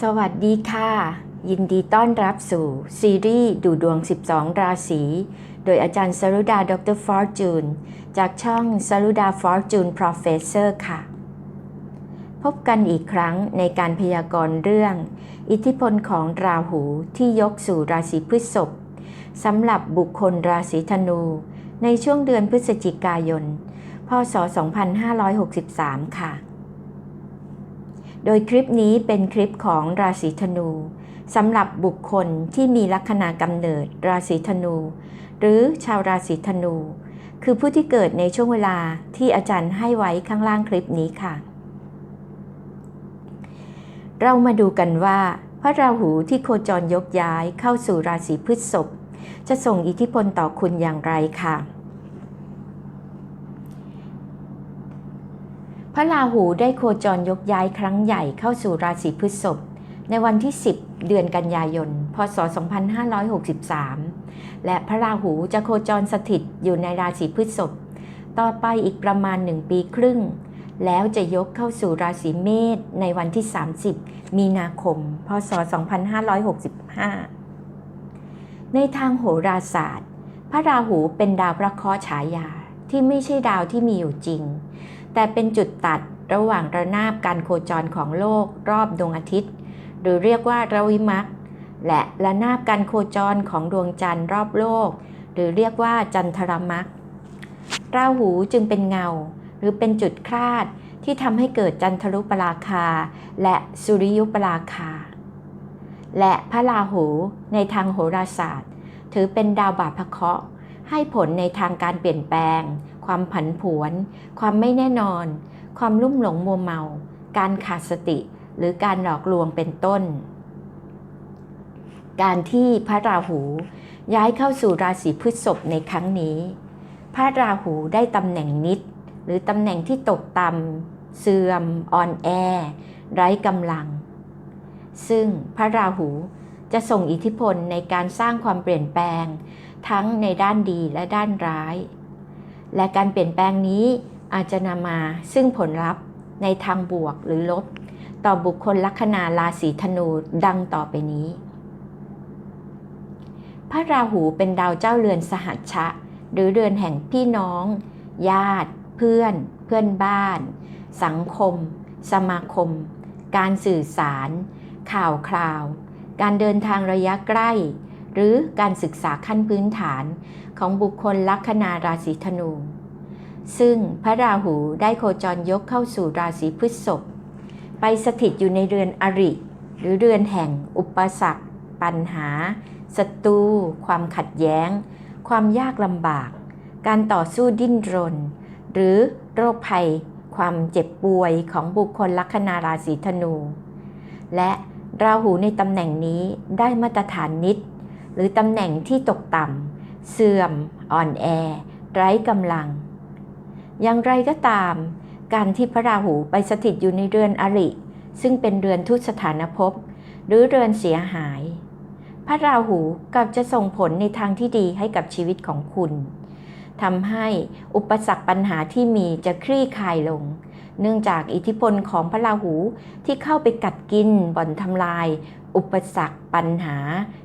สวัสดีค่ะ ยินดีต้อนรับสู่ซีรีส์ดูดวง 12 ราศี โดยอาจารย์สรุดาดรฟอร์จูนจากช่องสรุดาฟอร์จูน Professor ค่ะ พบกันอีกครั้งในการพยากรณ์เรื่อง อิทธิพลของราหูที่ยกสู่ราศีพฤษภสำหรับบุคคลราศีธนู ในช่วงเดือนพฤศจิกายน พศ 2563 ค่ะ โดยคลิปนี้เป็นคลิปของราศีธนูสำหรับบุคคลที่มีลัคนากำเนิดราศีธนู หรือชาวราศีธนู คือผู้ที่เกิดในช่วงเวลาที่อาจารย์ให้ไว้ข้างล่างคลิปนี้ค่ะ เรามาดูกันว่าพระราหูที่โคจรยกย้ายเข้าสู่ราศีพฤษภจะส่งอิทธิพลต่อคุณอย่างไรค่ะ พระราหูได้โคจรยกย้ายครั้งใหญ่เข้าสู่ราศีพฤษภในวันที่ 10 เดือนกันยายน พศ 2563 และพระราหูจะโคจรสถิตอยู่ในราศีพฤษภต่อไปอีกประมาณ 1 ปีครึ่ง แล้วจะยกเข้าสู่ราศีเมษในวันที่ 30 มีนาคม พศ 2565 ในทางโหราศาสตร์ พระราหูเป็นดาวพระเคราะห์ฉายาที่ไม่ใช่ดาวที่มีอยู่จริง แต่เป็นจุดตัดระหว่างระนาบการโคจรของโลกรอบดวงอาทิตย์ หรือเรียกว่าระวิมักและระนาบการโคจรของดวงจันทร์รอบโลก หรือเรียกว่าจันทรมักราหูจึงเป็นเงา หรือเป็นจุดคลาดที่ทำให้เกิดจันทรุปราคา และสุริยุปราคา และพระราหูในทางโหราศาสตร์ ถือเป็นดาวบาปพระเคราะห์ ให้ผลในทางการเปลี่ยนแปลง ความผันผวน ความไม่แน่นอน ความลุ่มหลงมัวเมา การขาดสติ หรือการหลอกลวงเป็นต้น การที่พระราหู ย้ายเข้าสู่ราศีพฤษภในครั้งนี้ พระราหูได้ตำแหน่งนิด หรือตำแหน่งที่ตกต่ำเสื่อม อ่อนแอ ไร้กำลัง ซึ่งพระราหูจะส่งอิทธิพลในการสร้างความเปลี่ยนแปลง ทั้งในด้านดีและด้านร้าย และการเปลี่ยนแปลงนี้อาจจะนำมาซึ่งผลลัพธ์ในทางบวกหรือลบ ต่อบุคคลลัคนาราศีธนูดังต่อไปนี้ พระราหูเป็นดาวเจ้าเรือนสหัชชะ หรือเรือนแห่งพี่น้อง ญาติ เพื่อน เพื่อนบ้าน สังคม สมาคม การสื่อสาร ข่าวคราว การเดินทางระยะใกล้ หรือการศึกษาขั้นพื้นฐานของบุคคลลัคนาราศีธนู ซึ่งพระราหูได้โคจรยกเข้าสู่ราศีพฤษภไปสถิตอยู่ในเรือนอริ หรือเรือนแห่งอุปสรรค ปัญหาศัตรูความขัดแย้ง ความยากลำบาก การต่อสู้ดิ้นรน หรือโรคภัย ความเจ็บป่วยของบุคคลลัคนาราศีธนู และราหูในตำแหน่งนี้ได้มาตรฐานนิด หรือตำแหน่งที่ตกต่ำเสื่อม อ่อนแอ ไร้กำลัง อย่างไรก็ตาม การที่พระราหูไปสถิตอยู่ในเรือนอริ ซึ่งเป็นเรือนทุตสถานภพ หรือเรือนเสียหาย พระราหูกลับจะส่งผลในทางที่ดีให้กับชีวิตของคุณทำให้อุปสรรคปัญหาที่มีจะคลี่คลายลง เนื่องจากอิทธิพลของพระราหูที่เข้าไปกัดกินบ่อนทำลาย อุปสรรค ปัญหา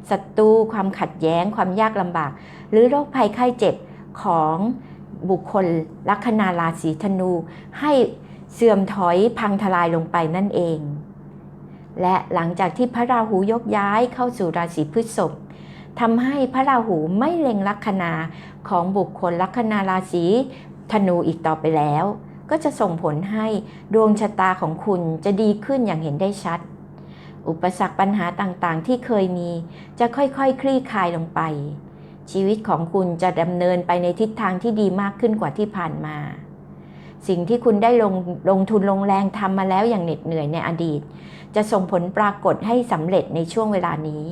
ศัตรูความขัดแย้ง ความยากลำบาก หรือโรคภัยไข้เจ็บของบุคคลลัคนาราศีธนู ให้เสื่อมถอยพังทลายลงไปนั่นเอง และหลังจากที่พระราหูยกย้ายเข้าสู่ราศีพฤษภทำให้พระราหูไม่เล็งลัคนาของบุคคลลัคนาราศีธนูอีกต่อไปแล้ว ก็จะส่งผลให้ดวงชะตาของคุณจะดีขึ้นอย่างเห็นได้ชัด อุปสรรคปัญหาต่างๆ ที่เคยมีจะค่อยๆคคลี่คลายลงไป ชีวิตของคุณจะดำเนินไปในทิศทางที่ดีมากขึ้นกว่าที่ผ่านมา สิ่งที่คุณได้ลงลงทุนลงแรงทำมาแล้วอย่างเหน็ดเหนื่อยในอดีต จะส่งผลปรากฏให้สำเร็จในช่วงเวลานี้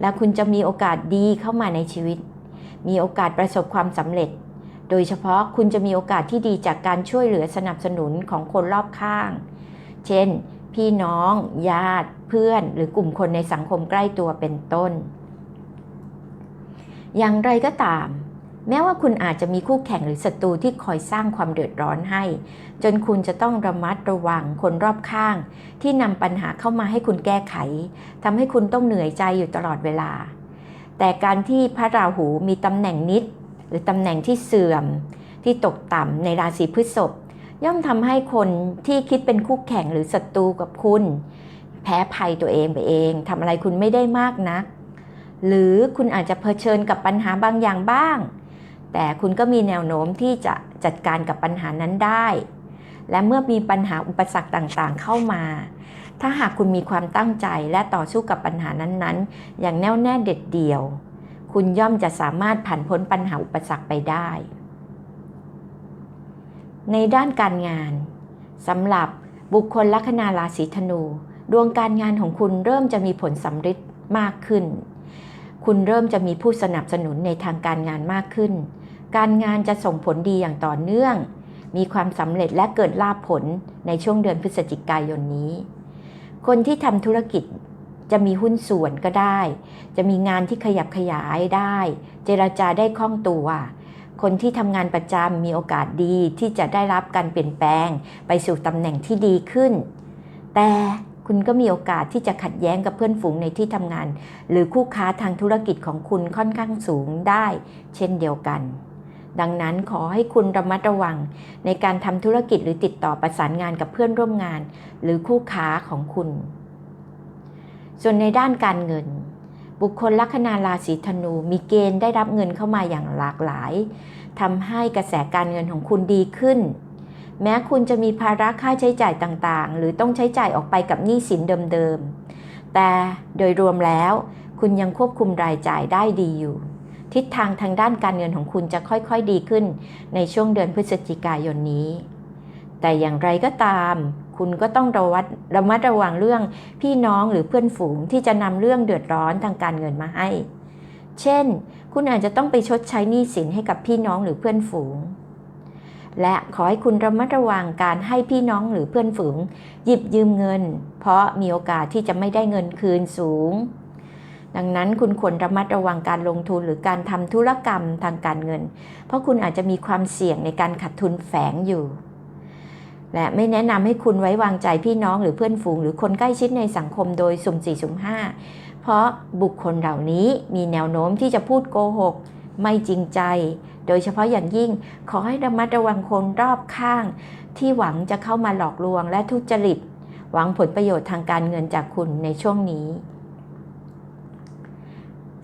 และคุณจะมีโอกาสดีเข้ามาในชีวิต มีโอกาสประสบความสำเร็จ โดยเฉพาะคุณจะมีโอกาสที่ดีจากการช่วยเหลือสนับสนุนของคนรอบข้าง เช่น พี่น้อง ญาติ เพื่อน หรือกลุ่มคนในสังคมใกล้ตัวเป็นต้น อย่างไรก็ตาม แม้ว่าคุณอาจจะมีคู่แข่งหรือศัตรูที่คอยสร้างความเดือดร้อนให้ จนคุณจะต้องระมัดระวังคนรอบข้าง ที่นำปัญหาเข้ามาให้คุณแก้ไขทำให้คุณต้องเหนื่อยใจอยู่ตลอดเวลา แต่การที่พระราหูมีตำแหน่งนิด รือตำแหน่งที่เสื่อมที่ตกต่ำในราศีพฤษภย่อมทำให้คนที่คิดเป็นคู่แข่งหรือศัตรูกับคุณ แพ้ภัยตัวเองไปเองทำอะไรคุณไม่ได้มากนัก หรือคุณอาจจะเผชิญกับปัญหาบางอย่างบ้าง แต่คุณก็มีแนวโน้มที่จะจัดการกับปัญหานั้นได้ และเมื่อมีปัญหาอุปสรรคต่างๆเข้ามา ถ้าหากคุณมีความตั้งใจและต่อสู้กับปัญหานั้นๆ อย่างแน่วแน่เด็ดเดี่ยว คุณย่อมจะสามารถผ่านพ้นปัญหาอุปสรรคไปได้ ในด้านการงานสำหรับบุคคลลัคนาราศีธนู ดวงการงานของคุณเริ่มจะมีผลสำเร็จมากขึ้น คุณเริ่มจะมีผู้สนับสนุนในทางการงานมากขึ้น การงานจะส่งผลดีอย่างต่อเนื่อง มีความสำเร็จและเกิดลาภผลในช่วงเดือนพฤศจิกายนนี้ คนที่ทำธุรกิจ จะมีหุ้นส่วนก็ได้ จะมีงานที่ขยับขยายได้ เจรจาได้คล่องตัว คนที่ทำงานประจำมีโอกาสดีที่จะได้รับการเปลี่ยนแปลง ไปสู่ตำแหน่งที่ดีขึ้น แต่คุณก็มีโอกาสที่จะขัดแย้งกับเพื่อนฝูงในที่ทำงาน หรือคู่ค้าทางธุรกิจของคุณค่อนข้างสูงได้ เช่นเดียวกัน ดังนั้นขอให้คุณระมัดระวังในการทำธุรกิจหรือติดต่อประสานงานกับเพื่อนร่วมงาน หรือคู่ค้าของคุณ ส่วนในด้านการเงิน บุคคลลัคนาราศีธนูมีเกณฑ์ได้รับเงินเข้ามาอย่างหลากหลายทำให้กระแสการเงินของคุณดีขึ้น แม้คุณจะมีภาระค่าใช้จ่ายต่างๆ หรือต้องใช้จ่ายออกไปกับหนี้สินเดิมๆ แต่โดยรวมแล้วคุณยังควบคุมรายจ่ายได้ดีอยู่ ทิศทางทางด้านการเงินของคุณจะค่อยๆดีขึ้นในช่วงเดือนพฤศจิกายนนี้ แต่อย่างไรก็ตาม คุณก็ต้องระวัดระมัดระวังเรื่องพี่น้องหรือเพื่อนฝูงที่จะนำเรื่องเดือดร้อนทางการเงินมาให้ เช่น คุณอาจจะต้องไปชดใช้หนี้สินให้กับพี่น้องหรือเพื่อนฝูง และขอให้คุณระมัดระวังการให้พี่น้องหรือเพื่อนฝูง หยิบยืมเงิน เพราะมีโอกาสที่จะไม่ได้เงินคืนสูง ดังนั้นคุณควรระมัดระวังการลงทุนหรือการทำธุรกรรมทางการเงิน เพราะคุณอาจจะมีความเสี่ยงในการขาดทุนแฝงอยู่ และไม่แนะนำให้คุณไว้วางใจพี่น้องหรือเพื่อนฝูง หรือคนใกล้ชิดในสังคมโดยสุ่มสี่สุ่มห้าเพราะบุคคลเหล่านี้มีแนวโน้มที่จะพูดโกหก ไม่จริงใจ โดยเฉพาะอย่างยิ่งขอให้ระมัดระวังคนรอบข้าง ที่หวังจะเข้ามาหลอกลวงและทุจริต หวังผลประโยชน์ทางการเงินจากคุณในช่วงนี้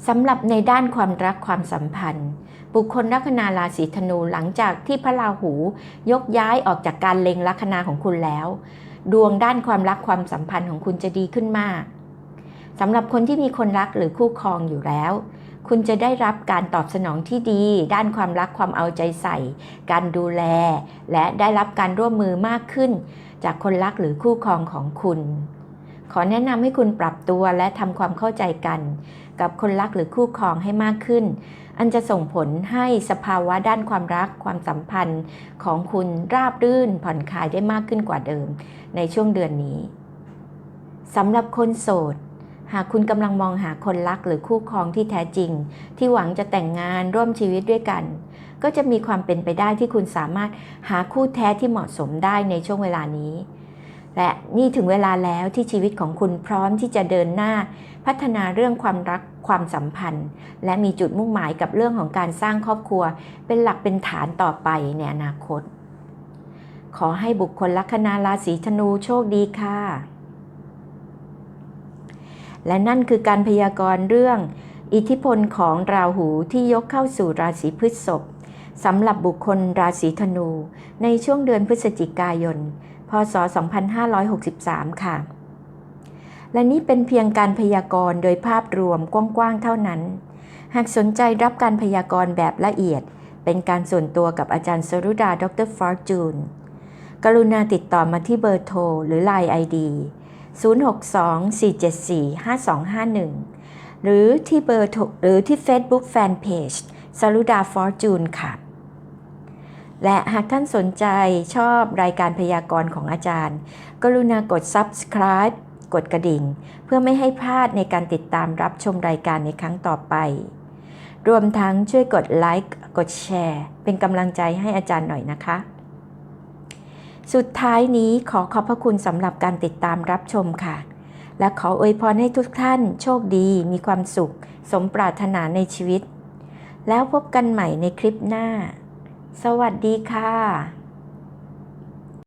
สำหรับในด้านความรักความสัมพันธ์ บุคคลลัคนาราศีธนูหลังจากที่พระราหูยกย้ายออกจากการเล็งลัคนาของคุณแล้ว ดวงด้านความรักความสัมพันธ์ของคุณจะดีขึ้นมากสำหรับคนที่มีคนรักหรือคู่ครองอยู่แล้ว คุณจะได้รับการตอบสนองที่ดี ด้านความรักความเอาใจใส่ การดูแล และได้รับการร่วมมือมากขึ้น จากคนรักหรือคู่ครองของคุณ ขอแนะนำให้คุณปรับตัวและทำความเข้าใจกัน กับคนรักหรือคู่ครองให้มากขึ้น อันจะส่งผลให้สภาวะด้านความรักความสัมพันธ์ของคุณราบรื่นผ่อนคลายได้มากขึ้นกว่าเดิม ในช่วงเดือนนี้สำหรับคนโสดหากคุณกำลังมองหาคนรักหรือคู่ครองที่แท้จริง ที่หวังจะแต่งงานร่วมชีวิตด้วยกัน ก็จะมีความเป็นไปได้ที่คุณสามารถหาคู่แท้ที่เหมาะสมได้ในช่วงเวลานี้ และนี่ถึงเวลาแล้วที่ชีวิตของคุณพร้อมที่จะเดินหน้า พัฒนาเรื่องความรักความสัมพันธ์ และมีจุดมุ่งหมายกับเรื่องของการสร้างครอบครัว เป็นหลักเป็นฐานต่อไปในอนาคต ขอให้บุคคลลัคนาราศีธนูโชคดีค่ะ และนั่นคือการพยากรณ์เรื่อง อิทธิพลของราหูที่ยกเข้าสู่ราศีพฤษภสำหรับบุคคลราศีธนู ในช่วงเดือนพฤศจิกายน พศ 2563 ค่ะ และนี่เป็นเพียงการพยากรณ์โดยภาพรวมกว้างๆเท่านั้น หากสนใจรับการพยากรณ์แบบละเอียด เป็นการส่วนตัวกับอาจารย์สรุดา ดรฟอร์จูน กรุณาติดต่อมาที่เบอร์โทรหรือ Line ID 062-474-5251 หรือที่เบอร์หรือที่ Facebook Fanpage สรุดาฟอร์จูนค่ะ และหากท่านสนใจชอบรายการพยากรณ์ของอาจารย์ กรุณากด Subscribe กดกระดิ่ง เพื่อไม่ให้พลาดในการติดตามรับชมรายการในครั้งต่อไป รวมทั้งช่วยกดไลค์กดแชร์ เป็นกำลังใจให้อาจารย์หน่อยนะคะ สุดท้ายนี้ขอขอบพระคุณสำหรับการติดตามรับชมค่ะ และขออวยพรให้ทุกท่านโชคดีมีความสุข สมปรารถนาในชีวิต แล้วพบกันใหม่ในคลิปหน้า สวัสดีค่ะ